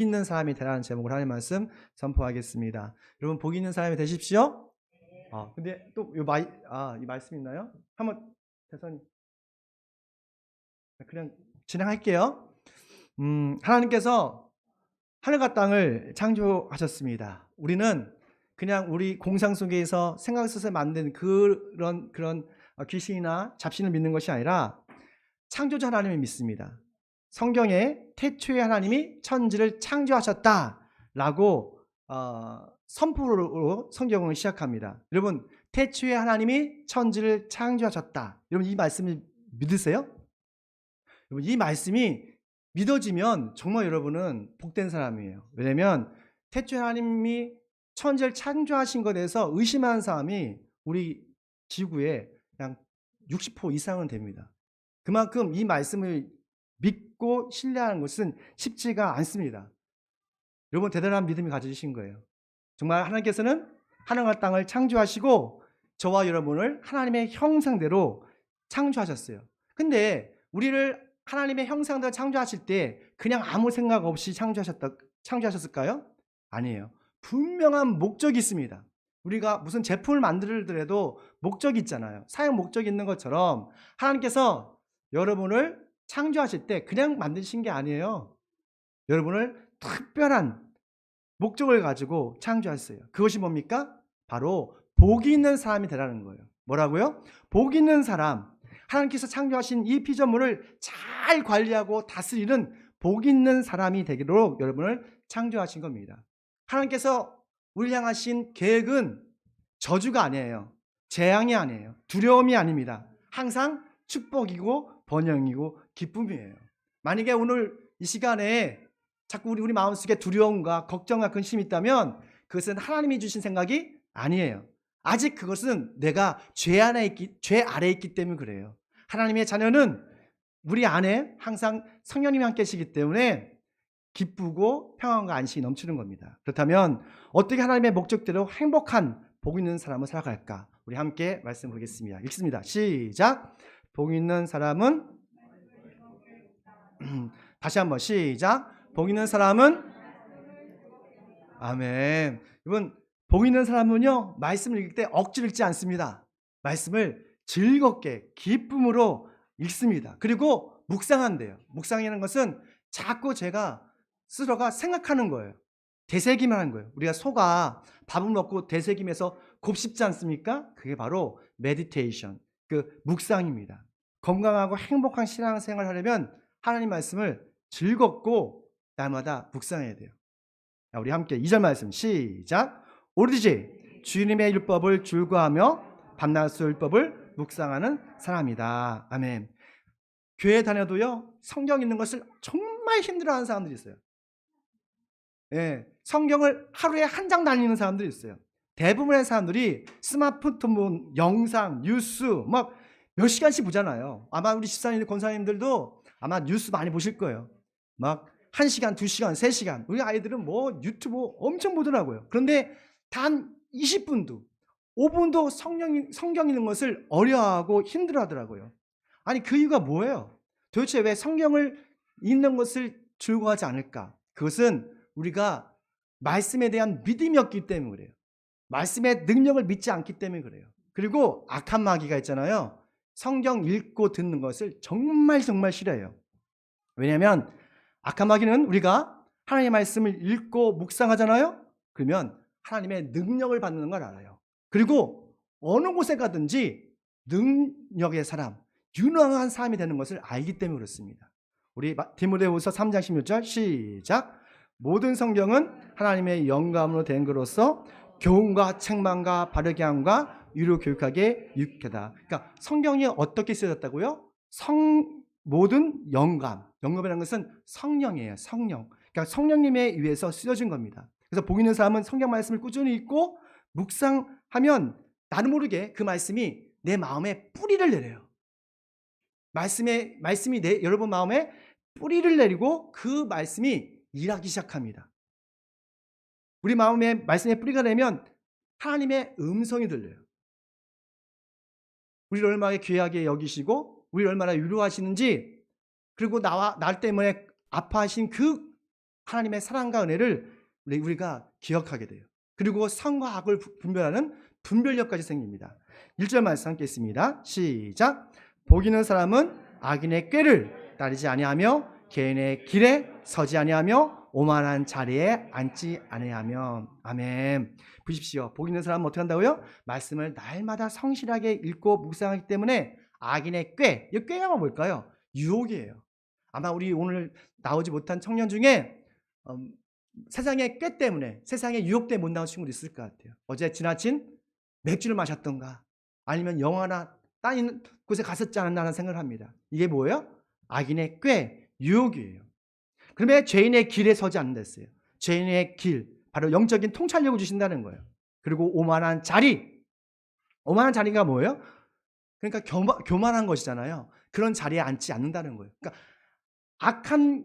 있는 사람이 되라는 제목으로 하나님 말씀 선포하겠습니다. 여러분 복 있는 사람이 되십시오. 아 근데 또요 마이 아이 말씀 있나요? 한번 대선이 그냥 진행할게요. 음 하나님께서 하늘과 땅을 창조하셨습니다. 우리는 그냥 우리 공상 속에서 생각 속에서 만든 그런 그런 어, 귀신이나 잡신을 믿는 것이 아니라 창조자 하나님을 믿습니다. 성경에 태초에 하나님이 천지를 창조하셨다라고 어, 선포로 성경을 시작합니다. 여러분 태초에 하나님이 천지를 창조하셨다. 여러분 이 말씀을 믿으세요? 여러분 이 말씀이 믿어지면 정말 여러분은 복된 사람이에요. 왜냐하면 태초에 하나님이 천지를 창조하신 것에 대해서 의심하는 사람이 우리 지구에 그냥 60% 이상은 됩니다. 그만큼 이 말씀을 믿고 신뢰하는 것은 쉽지가 않습니다. 여러분 대단한 믿음이 가지신 거예요. 정말 하나님께서는 하늘과 땅을 창조하시고 저와 여러분을 하나님의 형상대로 창조하셨어요. 근데 우리를 하나님의 형상대로 창조하실 때 그냥 아무 생각 없이 창조하셨다, 창조하셨을까요? 아니에요. 분명한 목적이 있습니다. 우리가 무슨 제품을 만들더라도 목적이 있잖아요. 사용 목적이 있는 것처럼 하나님께서 여러분을 창조하실 때 그냥 만드신 게 아니에요. 여러분을 특별한 목적을 가지고 창조하셨어요. 그것이 뭡니까? 바로 복이 있는 사람이 되라는 거예요. 뭐라고요? 복 있는 사람. 하나님께서 창조하신 이 피조물을 잘 관리하고 다스리는 복 있는 사람이 되기로 여러분을 창조하신 겁니다. 하나님께서 우리 향하신 계획은 저주가 아니에요. 재앙이 아니에요. 두려움이 아닙니다. 항상 축복이고 번영이고 기쁨이에요. 만약에 오늘 이 시간에 자꾸 우리 우리 마음속에 두려움과 걱정과 근심이 있다면 그것은 하나님이 주신 생각이 아니에요. 아직 그것은 내가 죄 안에 있기 죄 아래 있기 때문에 그래요. 하나님의 자녀는 우리 안에 항상 성령님이 함께 계시기 때문에 기쁘고 평안과 안식이 넘치는 겁니다. 그렇다면 어떻게 하나님의 목적대로 행복한 복 있는 사람을 살아갈까? 우리 함께 말씀 보겠습니다. 읽습니다. 시작. 복 있는 사람은 다시 한번 시작. 복 있는 사람은 아멘. 여러분 복 있는 사람은요 말씀을 읽을 때 억지로 읽지 않습니다. 말씀을 즐겁게 기쁨으로 읽습니다. 그리고 묵상한대요. 묵상이라는 것은 자꾸 제가 스스로가 생각하는 거예요. 되새김을 하는 거예요. 우리가 소가 밥을 먹고 되새김해서 곱씹지 않습니까? 그게 바로 메디테이션, 그 묵상입니다. 건강하고 행복한 신앙생활을 하려면 하나님 말씀을 즐겁고 날마다 묵상해야 돼요. 자, 우리 함께 2절 말씀 시작. 오르지 주님의 율법을 줄거하며 밤낮 율법을 묵상하는 사람이다. 아멘. 교회 다녀도요 성경 읽는 것을 정말 힘들어하는 사람들이 있어요. 예, 성경을 하루에 한 장 다니는 사람들이 있어요. 대부분의 사람들이 스마트폰, 영상, 뉴스 막 몇 시간씩 보잖아요. 아마 우리 집사님, 권사님들도 아마 뉴스 많이 보실 거예요. 막 1시간, 2시간, 3시간. 우리 아이들은 뭐 유튜브 엄청 보더라고요. 그런데 단 20분도 5분도 성령, 성경 읽는 것을 어려워하고 힘들어 하더라고요. 아니 그 이유가 뭐예요? 도대체 왜 성경을 읽는 것을 즐거워하지 않을까? 그것은 우리가 말씀에 대한 믿음이 없기 때문에 그래요. 말씀의 능력을 믿지 않기 때문에 그래요. 그리고 악한 마귀가 있잖아요. 성경 읽고 듣는 것을 정말 정말 싫어해요. 왜냐하면 악한 마귀는 우리가 하나님의 말씀을 읽고 묵상하잖아요. 그러면 하나님의 능력을 받는 걸 알아요. 그리고 어느 곳에 가든지 능력의 사람, 유능한 사람이 되는 것을 알기 때문에 그렇습니다. 우리 디모데후서 3장 16절 시작. 모든 성경은 하나님의 영감으로 된 것으로서 교훈과 책망과 바르게 함과 유료 교육하게 유익하다. 그러니까 성경이 어떻게 쓰여졌다고요? 성 모든 영감, 영감이라는 것은 성령이에요. 성령. 그러니까 성령님에 의해서 쓰여진 겁니다. 그래서 복 있는 사람은 성경 말씀을 꾸준히 읽고 묵상하면 나는 모르게 그 말씀이 내 마음에 뿌리를 내려요. 말씀에 말씀이 내 여러분 마음에 뿌리를 내리고 그 말씀이 일하기 시작합니다. 우리 마음에 말씀에 뿌리가 내면 하나님의 음성이 들려요. 우리를 얼마나 귀하게 여기시고 우리를 얼마나 위로하시는지 그리고 나와 날 때문에 아파하신 그 하나님의 사랑과 은혜를 우리- 우리가 기억하게 돼요. 그리고 상과 악을 부- 분별하는 분별력까지 생깁니다. 1절 말씀 함께 있습니다. 시작. 복 있는 사람은 악인의 꾀를 따르지 아니하며 개인의 길에 서지 아니하며 오만한 자리에 앉지 아니하며 아멘. 보십시오. 복 있는 사람은 어떻게 한다고요? 말씀을 날마다 성실하게 읽고 묵상하기 때문에 악인의 꾀, 이 꾀가 뭘까요? 유혹이에요. 아마 우리 오늘 나오지 못한 청년 중에 음, 세상의 꾀 때문에 세상의 유혹 때문에 못 나온 친구도 있을 것 같아요. 어제 지나친 맥주를 마셨던가 아니면 영화나 딴 곳에 갔었지 않았나라는 생각을 합니다. 이게 뭐예요? 악인의 꾀, 유혹이에요. 그러면 죄인의 길에 서지 않는다 했어요. 죄인의 길, 바로 영적인 통찰력을 주신다는 거예요. 그리고 오만한 자리. 오만한 자리가 뭐예요? 그러니까 교만, 교만한 것이잖아요. 그런 자리에 앉지 않는다는 거예요. 그러니까 악한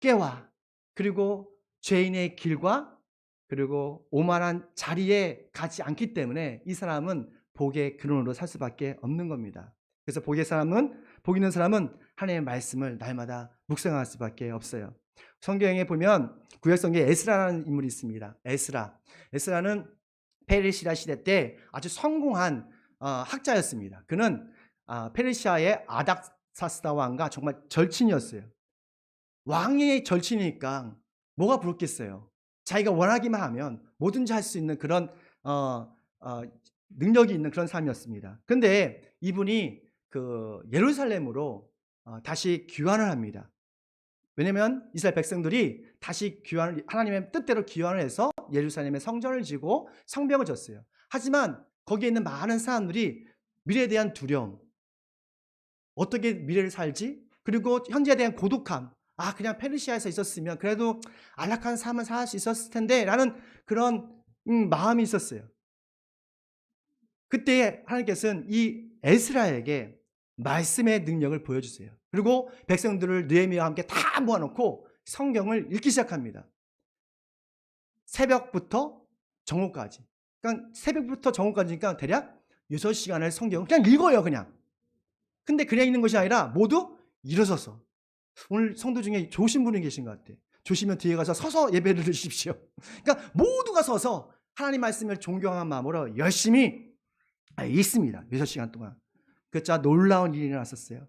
깨와 그리고 죄인의 길과 그리고 오만한 자리에 가지 않기 때문에 이 사람은 복의 근원으로 살 수밖에 없는 겁니다. 그래서 복의 사람은 복 있는 사람은 하나님의 말씀을 날마다 묵상할 수밖에 없어요. 성경에 보면 구약 성경에 에스라라는 인물이 있습니다. 에스라. 에스라는 페르시아 시대 때 아주 성공한 어, 학자였습니다. 그는 아, 페르시아의 아닥사스다 왕과 정말 절친이었어요. 왕의 절친이니까 뭐가 부럽겠어요. 자기가 원하기만 하면 뭐든지 할 수 있는 그런 어, 어, 능력이 있는 그런 사람이었습니다. 근데 이분이 그 예루살렘으로 어, 다시 귀환을 합니다. 왜냐면 이스라엘 백성들이 다시 귀환을 하나님의 뜻대로 귀환을 해서 예루살렘에 성전을 지고 성벽을 졌어요. 하지만 거기에 있는 많은 사람들이 미래에 대한 두려움, 어떻게 미래를 살지? 그리고 현재에 대한 고독함. 아, 그냥 페르시아에서 있었으면 그래도 안락한 삶을 살 수 있었을 텐데 라는 그런 음, 마음이 있었어요. 그때 하나님께서는 이 에스라에게 말씀의 능력을 보여주세요. 그리고 백성들을 느헤미야와 함께 다 모아놓고 성경을 읽기 시작합니다. 새벽부터 정오까지. 그러니까 새벽부터 정오까지니까 대략 6시간을 성경을 그냥 읽어요, 그냥. 근데 그냥 읽는 것이 아니라 모두 일어서서. 오늘 성도 중에 좋으신 분이 계신 것 같아요. 조시면 뒤에 가서 서서 예배를 드십시오. 그러니까 모두가 서서 하나님 말씀을 존경한 마음으로 열심히 읽습니다. 6시간 동안. 그 진짜 놀라운 일이 일어났었어요.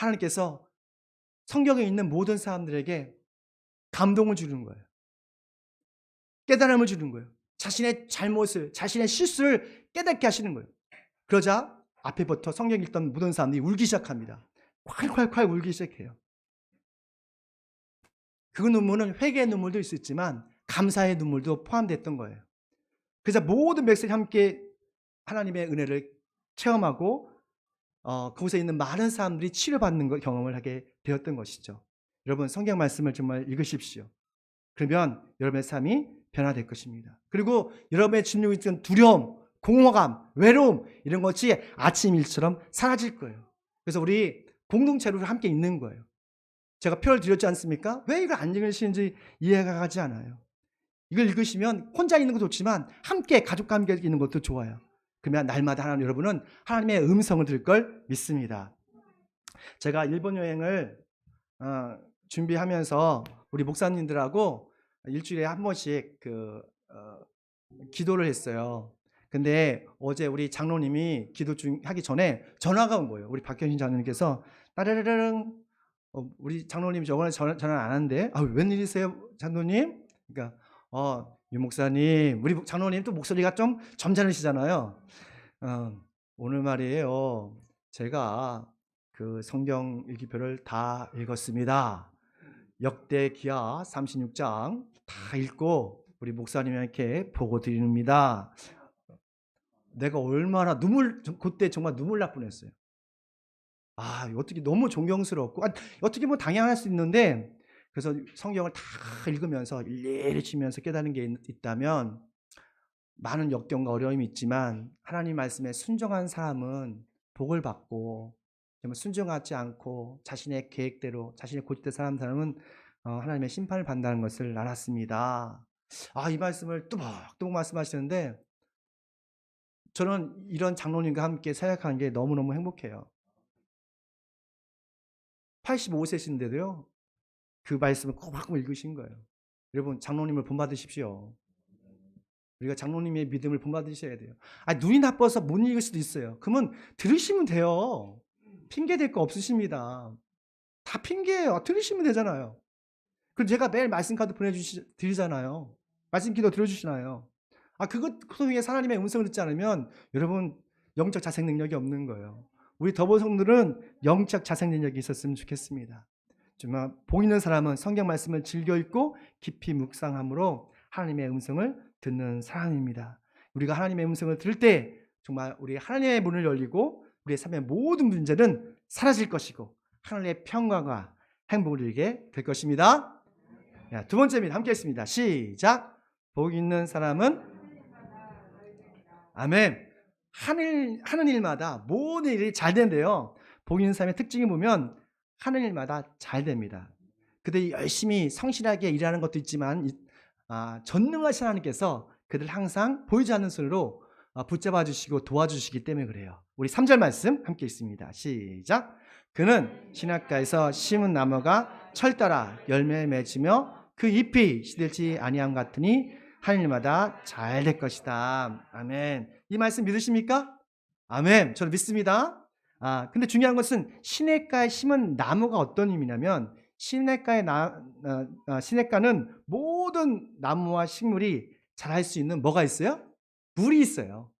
하나님께서 성경에 있는 모든 사람들에게 감동을 주는 거예요. 깨달음을 주는 거예요. 자신의 잘못을, 자신의 실수를 깨닫게 하시는 거예요. 그러자 앞에부터 성경 읽던 모든 사람들이 울기 시작합니다. 콸콸콸 울기 시작해요. 그 눈물은 회개의 눈물도 있었지만 감사의 눈물도 포함됐던 거예요. 그래서 모든 백성이 함께 하나님의 은혜를 체험하고 어, 그곳에 있는 많은 사람들이 치료받는 걸 경험을 하게 되었던 것이죠. 여러분 성경 말씀을 정말 읽으십시오. 그러면 여러분의 삶이 변화될 것입니다. 그리고 여러분의 지니고 있던 두려움, 공허감, 외로움 이런 것이 아침 일처럼 사라질 거예요. 그래서 우리 공동체로 함께 있는 거예요. 제가 표를 드렸지 않습니까? 왜 이걸 안 읽으시는지 이해가 가지 않아요. 이걸 읽으시면 혼자 있는 것도 좋지만 함께 가족과 함께 있는 것도 좋아요. 그러면 날마다 하나님 여러분은 하나님의 음성을 들을 걸 믿습니다. 제가 일본 여행을 어, 준비하면서 우리 목사님들하고 일주일에 한 번씩 그 어, 기도를 했어요. 근데 어제 우리 장로님이 기도 중 하기 전에 전화가 온 거예요. 우리 박현신 장로님께서 따르르릉 어, 우리 장로님 저번에 전화, 전화 안 하는데 아 웬일이세요 장로님? 그러니까 어, 유 목사님 우리 장로님 또 목소리가 좀 점잖으시잖아요. 어, 오늘 말이에요. 제가 그 성경 일기표를 다 읽었습니다. 역대 기하 36장 다 읽고 우리 목사님에게 보고 드립니다. 내가 얼마나 눈물 그때 정말 눈물 날 뻔했어요. 아 어떻게 너무 존경스럽고 아, 어떻게 뭐 당연할 수 있는데 그래서 성경을 다 읽으면서 일일이 치면서 깨닫는 게 있- 있다면 많은 역경과 어려움이 있지만 하나님 말씀에 순종한 사람은 복을 받고 순종하지 않고 자신의 계획대로 자신의 고집대로 사는 사람은 어, 하나님의 심판을 받는다는 것을 알았습니다. 아 이 말씀을 뚜벅뚜벅 말씀하시는데 저는 이런 장로님과 함께 사역하는 게 너무너무 행복해요. 85세신데도요. 그 말씀을 꼬박꼬박 읽으신 거예요. 여러분 장로님을 본받으십시오. 우리가 장로님의 믿음을 본받으셔야 돼요. 아 눈이 나빠서 못 읽을 수도 있어요. 그러면 들으시면 돼요. 핑계 댈거 없으십니다. 다 핑계예요. 들으시면 되잖아요. 그리고 제가 매일 말씀 카드 보내주시 드리잖아요. 말씀 기도 들어주시나요? 아 그것 통해 하나님의 음성을 듣지 않으면 여러분 영적 자생 능력이 없는 거예요. 우리 더보성들은 영적 자생 능력이 있었으면 좋겠습니다. 정말 보이는 사람은 성경 말씀을 즐겨 읽고 깊이 묵상함으로 하나님의 음성을 듣는 사람입니다. 우리가 하나님의 음성을 들을 때 정말 우리 하나님의 문을 열리고 우리의 삶의 모든 문제는 사라질 것이고 하나님의 평강과 행복을 누리게 될 것입니다. 야, 두 번째입니다. 함께 했습니다. 시작. 복 있는 사람은 아멘. 하늘 하는 일마다 모든 일이 잘 된대요. 복 있는 사람의 특징이 보면 하는 일마다 잘 됩니다. 그들이 열심히 성실하게 일하는 것도 있지만 이- 아, 전능하신 하나님께서 그들 항상 보이지 않는 손으로 아, 붙잡아 주시고 도와주시기 때문에 그래요. 우리 3절 말씀 함께 있습니다. 시작. 그는 신학가에서 심은 나무가 철따라 열매 맺으며 그 잎이 시들지 아니함 같으니 하늘마다 잘 될 것이다. 아멘. 이 말씀 믿으십니까? 아멘. 저는 믿습니다. 아, 근데 중요한 것은 시냇가에 심은 나무가 어떤 의미냐면 시냇가의 나, 어, 어, 시냇가는 모든 나무와 식물이 자랄 수 있는 뭐가 있어요? 물이 있어요.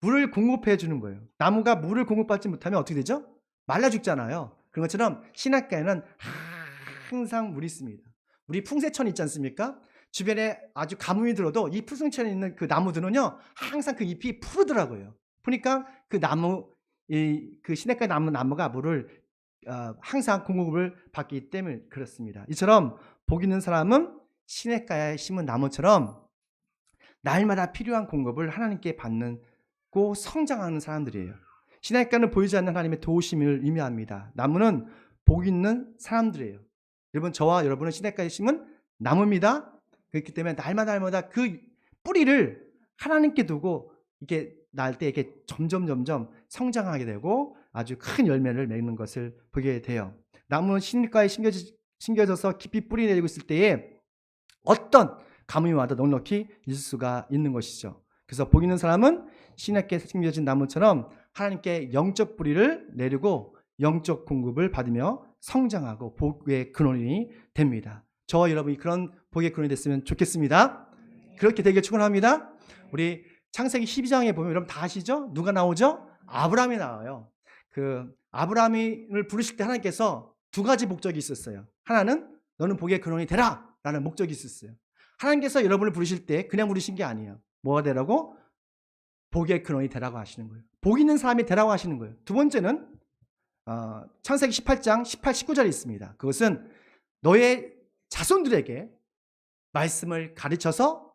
물을 공급해 주는 거예요. 나무가 물을 공급받지 못하면 어떻게 되죠? 말라 죽잖아요. 그런 것처럼 시냇가에는 항상 물이 있습니다. 우리 풍세천 있지 않습니까? 주변에 아주 가뭄이 들어도 이 풍세천에 있는 그 나무들은요 항상 그 잎이 푸르더라고요. 보니까 그 나무 이 그 시냇가 나무 나무가 물을 어, 항상 공급을 받기 때문에 그렇습니다. 이처럼 복 있는 사람은 시냇가에 심은 나무처럼 날마다 필요한 공급을 하나님께 받고 성장하는 사람들이에요. 시냇가는 보이지 않는 하나님의 도우심을 의미합니다. 나무는 복 있는 사람들이에요. 여러분 저와 여러분은 시냇가에 심은 나무입니다. 그렇기 때문에 날마다 날마다 그 뿌리를 하나님께 두고 이렇게 날 때 이렇게 점점 점점 성장하게 되고 아주 큰 열매를 맺는 것을 보게 돼요. 나무는 시냇가에 심겨지, 심겨져 서 깊이 뿌리 내리고 있을 때에 어떤 가뭄이 와도 넉넉히 있을 수가 있는 것이죠. 그래서 복 있는 사람은 시냇가에 심겨진 나무처럼 하나님께 영적 뿌리를 내리고 영적 공급을 받으며 성장하고 복의 근원이 됩니다. 저와 여러분이 그런 복의 근원이 됐으면 좋겠습니다. 그렇게 되길 축원합니다. 우리 창세기 12장에 보면 여러분 다 아시죠? 누가 나오죠? 아브라함이 나와요. 그 아브라함을 부르실 때 하나님께서 두 가지 목적이 있었어요. 하나는 너는 복의 근원이 되라 라는 목적이 있었어요. 하나님께서 여러분을 부르실 때 그냥 부르신 게 아니에요. 뭐가 되라고? 복의 근원이 되라고 하시는 거예요. 복 있는 사람이 되라고 하시는 거예요. 두 번째는 어, 창세기 18장 18, 19절에 있습니다. 그것은 너의 자손들에게 말씀을 가르쳐서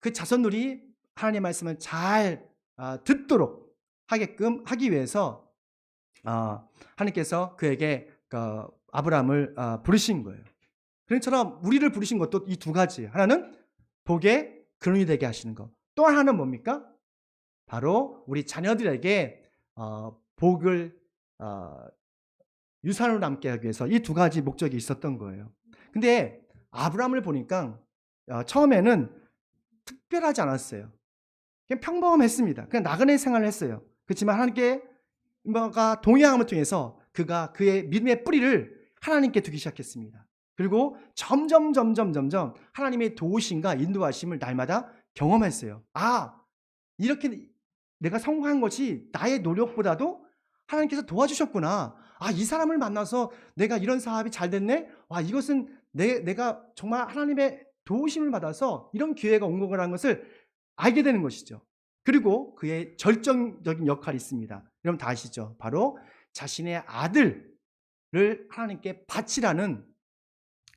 그 자손들이 하나님의 말씀을 잘 아, 듣도록 하게끔 하기 위해서 아, 하나님께서 그에게 그 아브라함을 아, 부르신 거예요. 그처럼 우리를 부르신 것도 이 두 가지예요. 하나는 복의 근원이 되게 하시는 것. 또 하나는 뭡니까? 바로 우리 자녀들에게 어, 복을 어, 유산으로 남게 하기 위해서 이 두 가지 목적이 있었던 거예요. 근데 아브라함을 보니까 어, 처음에는 특별하지 않았어요. 그냥 평범했습니다. 그냥 나그네 생활을 했어요. 그렇지만 하나님께 뭔가 동의함을 통해서 그가 그의 믿음의 뿌리를 하나님께 두기 시작했습니다. 그리고 점점 점점 점점 하나님의 도우심과 인도하심을 날마다 경험했어요. 아 이렇게 내가 성공한 것이 나의 노력보다도 하나님께서 도와주셨구나. 아, 이 사람을 만나서 내가 이런 사업이 잘 됐네? 와, 이것은 내, 내가 정말 하나님의 도우심을 받아서 이런 기회가 온 거라는 것을 알게 되는 것이죠. 그리고 그의 절정적인 역할이 있습니다. 여러분 다 아시죠? 바로 자신의 아들을 하나님께 바치라는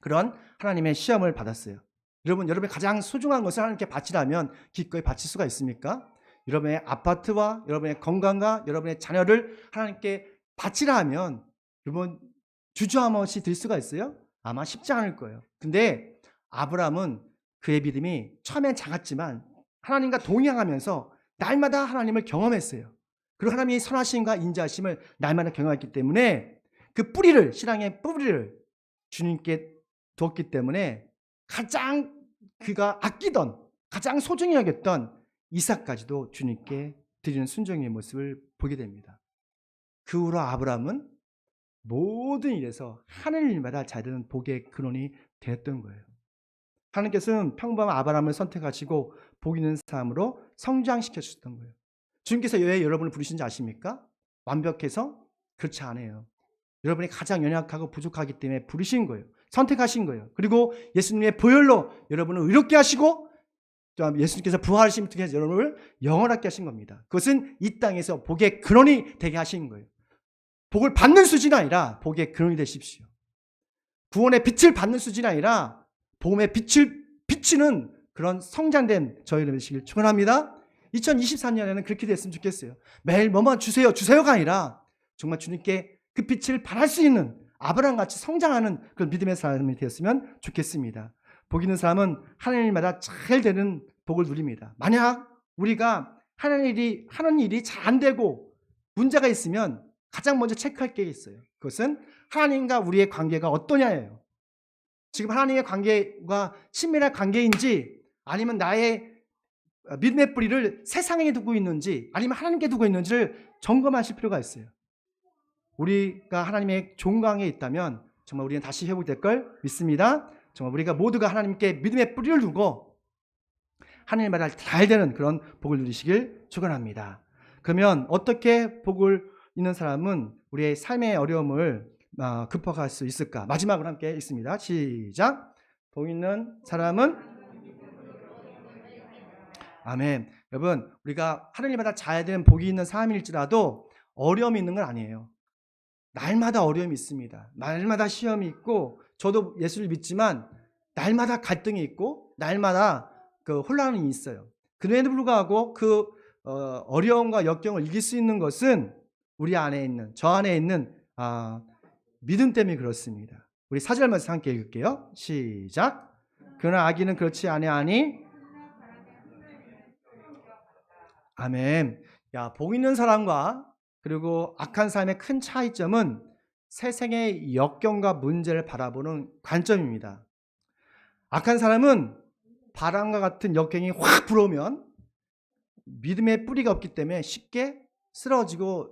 그런 하나님의 시험을 받았어요. 여러분, 여러분의 가장 소중한 것을 하나님께 바치라면 기꺼이 바칠 수가 있습니까? 여러분의 아파트와 여러분의 건강과 여러분의 자녀를 하나님께 바치라 하면 여러분 주저함 없이 들 수가 있어요? 아마 쉽지 않을 거예요. 근데 아브라함은 그의 믿음이 처음엔 작았지만 하나님과 동행하면서 날마다 하나님을 경험했어요. 그리고 하나님의 선하심과 인자하심을 날마다 경험했기 때문에 그 뿌리를 신앙의 뿌리를 주님께 두었기 때문에 가장 그가 아끼던 가장 소중히 여겼던 이삭까지도 주님께 드리는 순종의 모습을 보게 됩니다. 그 후로 아브라함은 모든 일에서 하늘 일마다 잘 되는 복의 근원이 되었던 거예요. 하나님께서는 평범한 아브라함을 선택하시고 복 있는 삶으로 성장시켜 주셨던 거예요. 주님께서 왜 여러분을 부르신지 아십니까? 완벽해서 그렇지 않아요. 여러분이 가장 연약하고 부족하기 때문에 부르신 거예요. 선택하신 거예요. 그리고 예수님의 보혈로 여러분을 의롭게 하시고 또 예수님께서 부활하심을 통해서 여러분을 영원하게 하신 겁니다. 그것은 이 땅에서 복의 근원이 되게 하신 거예요. 복을 받는 수준이 아니라 복의 근원이 되십시오. 구원의 빛을 받는 수준이 아니라 복음의 빛을 비치는 그런 성장된 저희 되시길 축원합니다. 2024년에는 그렇게 됐으면 좋겠어요. 매일 뭐만 주세요, 주세요가 아니라 정말 주님께 그 빛을 발할 수 있는 아브라함 같이 성장하는 그런 믿음의 사람이 되었으면 좋겠습니다. 복 있는 사람은 하는 일마다 잘 되는 복을 누립니다. 만약 우리가 하는 일이 하는 일이 잘 안 되고 문제가 있으면 가장 먼저 체크할 게 있어요. 그것은 하나님과 우리의 관계가 어떠냐예요. 지금 하나님의 관계가 친밀한 관계인지 아니면 나의 믿음의 뿌리를 세상에 두고 있는지 아니면 하나님께 두고 있는지를 점검하실 필요가 있어요. 우리가 하나님의 종강에 있다면 정말 우리는 다시 회복될 걸 믿습니다. 정말 우리가 모두가 하나님께 믿음의 뿌리를 두고 하나님마다 잘 되는 그런 복을 누리시길 축원합니다. 그러면 어떻게 복을 있는 사람은 우리의 삶의 어려움을 어, 극복할 수 있을까? 마지막으로 함께 있습니다. 시작. 복 있는 사람은 아멘. 여러분, 우리가 하늘님마다 잘 되는 복이 있는 삶일지라도 어려움이 있는 건 아니에요. 날마다 어려움이 있습니다. 날마다 시험이 있고 저도 예수를 믿지만 날마다 갈등이 있고 날마다 그 혼란이 있어요. 그럼에도 불구하고 그 어, 려움과 역경을 이길 수 있는 것은 우리 안에 있는 저 안에 있는 아, 믿음 때문에 그렇습니다. 우리 사절 말씀 함께 읽을게요. 시작. 그러나 아기는 그렇지 아니하니 아멘. 야, 복 있는 사람과 그리고 악한 삶의 큰 차이점은 세상의 역경과 문제를 바라보는 관점입니다. 악한 사람은 바람과 같은 역경이 확 불어오면 믿음의 뿌리가 없기 때문에 쉽게 쓰러지고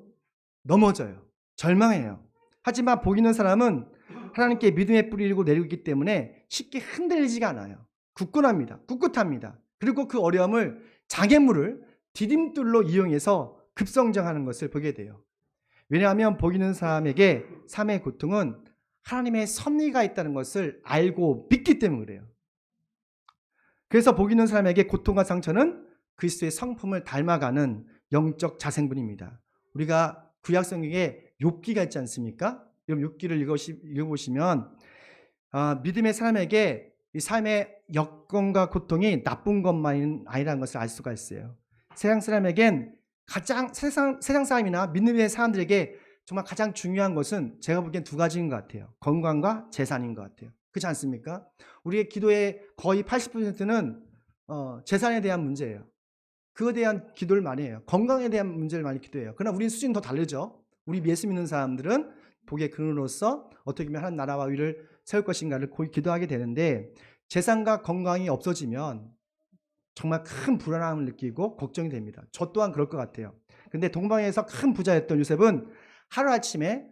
넘어져요. 절망해요. 하지만 복 있는 사람은 하나님께 믿음의 뿌리를 내리고 있기 때문에 쉽게 흔들리지가 않아요. 굳건합니다. 꿋꿋합니다. 그리고 그 어려움을 장애물을 디딤돌로 이용해서 급성장하는 것을 보게 돼요. 왜냐하면 복 있는 사람에게 삶의 고통은 하나님의 섭리가 있다는 것을 알고 믿기 때문에 그래요. 그래서 복 있는 사람에게 고통과 상처는 그리스도의 성품을 닮아가는 영적 자생분입니다. 우리가 구약 성경에 욥기가 있지 않습니까? 여러분 욥기를 읽어보시면 아, 믿음의 사람에게 이 삶의 역경과 고통이 나쁜 것만 아니라는 것을 알 수가 있어요. 세상 사람에겐 가장 세상 세상 사람이나 믿음의 사람들에게 정말 가장 중요한 것은 제가 보기엔 두 가지인 것 같아요. 건강과 재산인 것 같아요. 그렇지 않습니까? 우리의 기도의 거의 80%는 어, 재산에 대한 문제예요. 그거에 대한 기도를 많이 해요. 건강에 대한 문제를 많이 기도해요. 그러나 우리는 수준이 더 다르죠. 우리 예수 믿는 사람들은 복의 근원으로서 어떻게 하면 한 나라와 위를 세울 것인가를 기도하게 되는데 재산과 건강이 없어지면 정말 큰 불안함을 느끼고 걱정이 됩니다. 저 또한 그럴 것 같아요. 근데 동방에서 큰 부자였던 요셉은 하루아침에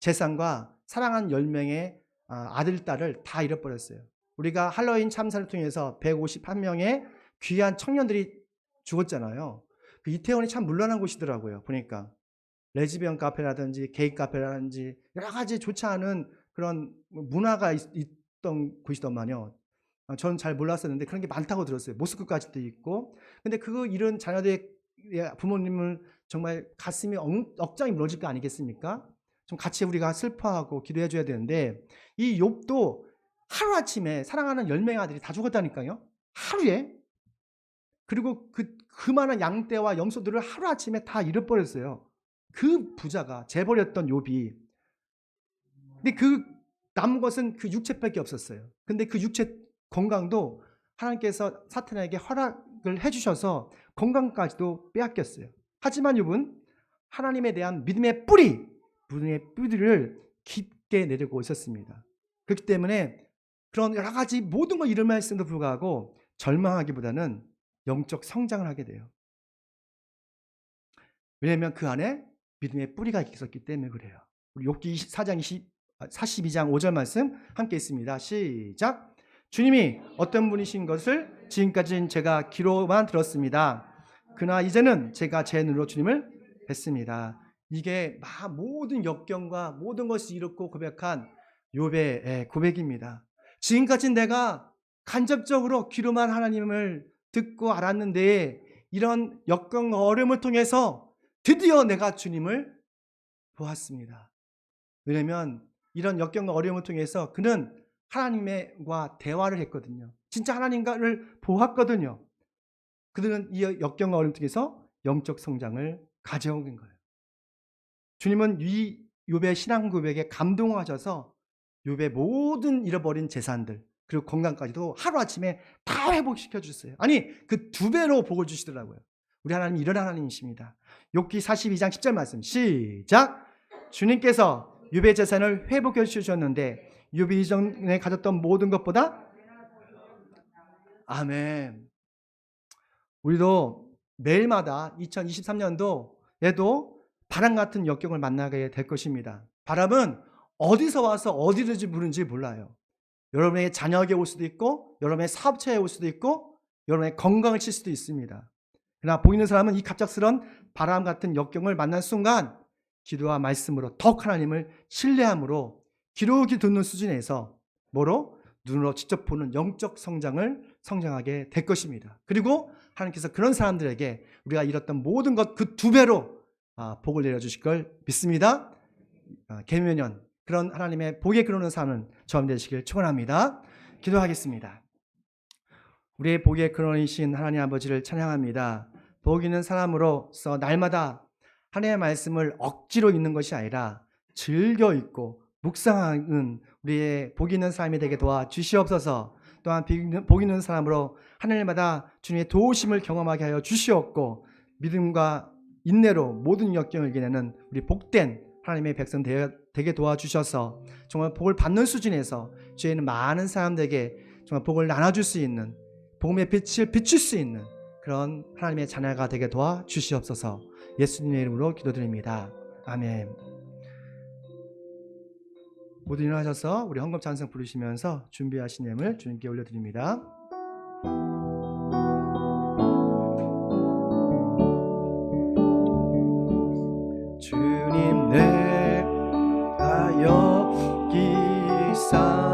재산과 사랑한 10명의 아, 아들, 딸을 다 잃어버렸어요. 우리가 할로윈 참사를 통해서 151명의 귀한 청년들이 죽었잖아요. 그 이태원이 참 물란한 곳이더라고요. 보니까 레즈비언 카페라든지 게이 카페라든지 여러 가지 좋지 않은 그런 문화가 있, 던 곳이더만요. 아, 저는 잘 몰랐었는데 그런 게 많다고 들었어요. 모스크까지도 있고. 근데 그 이런 자녀들의 부모님을 정말 가슴이 억, 장이 무너질 거 아니겠습니까? 좀 같이 우리가 슬퍼하고 기도해 줘야 되는데 이 욥도 하루아침에 사랑하는 열명의 아들이 다 죽었다니까요. 하루에. 그리고 그, 그만한 양떼와 염소들을 하루아침에 다 잃어버렸어요. 그 부자가 재버렸던 욥이. 근데 그 남은 것은 그 육체밖에 없었어요. 근데 그 육체 건강도 하나님께서 사탄에게 허락을 해주셔서 건강까지도 빼앗겼어요. 하지만 욥은 하나님에 대한 믿음의 뿌리, 믿음의 뿌리를 깊게 내리고 있었습니다. 그렇기 때문에 그런 여러 가지 모든 걸 이룰 말씀도 불구하고 절망하기보다는 영적 성장을 하게 돼요. 왜냐하면 그 안에 믿음의 뿌리가 있었기 때문에 그래요. 우리 욥기 4장 20, 42장 5절 말씀 함께 있습니다. 시작. 주님이 어떤 분이신 것을 지금까지는 제가 귀로만 들었습니다. 그러나 이제는 제가 제 눈으로 주님을 뵀습니다. 이게 막 모든 역경과 모든 것이 이렇고 고백한 욥의 고백입니다. 지금까지 내가 간접적으로 귀로만 하나님을 듣고 알았는데 이런 역경과 어려움을 통해서 드디어 내가 주님을 보았습니다. 왜냐하면 이런 역경과 어려움을 통해서 그는 하나님과 대화를 했거든요. 진짜 하나님과를 보았거든요. 그들은 이 역경과 어려움 통해서 영적 성장을 가져온 거예요. 주님은 이 욥의 신앙 고백에 감동하셔서 욥의 모든 잃어버린 재산들 그리고 건강까지도 하루아침에 다 회복시켜 주셨어요. 아니 그 두 배로 복을 주시더라고요. 우리 하나님 이런 하나님이십니다. 욥기 42장 10절 말씀 시작 주님께서 욥의 재산을 회복해 주셨는데 욥이 이전에 가졌던 모든 것보다 아멘. 우리도 매일마다 2023년도 에도 바람 같은 역경을 만나게 될 것입니다. 바람은 어디서 와서 어디를 부는지 몰라요. 여러분의 자녀에게 올 수도 있고, 여러분의 사업체에 올 수도 있고, 여러분의 건강을 칠 수도 있습니다. 그러나 보이는 사람은 이 갑작스런 바람 같은 역경을 만난 순간 기도와 말씀으로 더욱 하나님을 신뢰함으로 기록이 듣는 수준에서 뭐로 눈으로 직접 보는 영적 성장을 성장하게 될 것입니다. 그리고 하나님께서 그런 사람들에게 우리가 잃었던 모든 것 그 두 배로 아, 복을 내려주실 걸 믿습니다. 아, 개묘년 그런 하나님의 복에 그러는 삶은 저함 되시길 축원합니다. 기도하겠습니다. 우리의 복에 그러이신 하나님 아버지를 찬양합니다. 복 있는 사람으로서 날마다 하나님의 말씀을 억지로 읽는 것이 아니라 즐겨 읽고 묵상하는 우리의 복 있는 삶이 되게 도와 주시옵소서. 또한 복 있는 사람으로 하늘마다 주님의 도우심을 경험하게 하여 주시옵고 믿음과 인내로 모든 역경을 이겨내는 우리 복된 하나님의 백성 되게 도와주셔서 정말 복을 받는 수준에서 주에는 많은 사람들에게 정말 복을 나눠줄 수 있는 복음의 빛을 비출 수 있는 그런 하나님의 자녀가 되게 도와주시옵소서 예수님의 이름으로 기도드립니다. 아멘. 모두 일어나셔서 우리 헌금 찬성 부르시면서 준비하신 예물 주님께 올려드립니다. 주님 내 가여 기상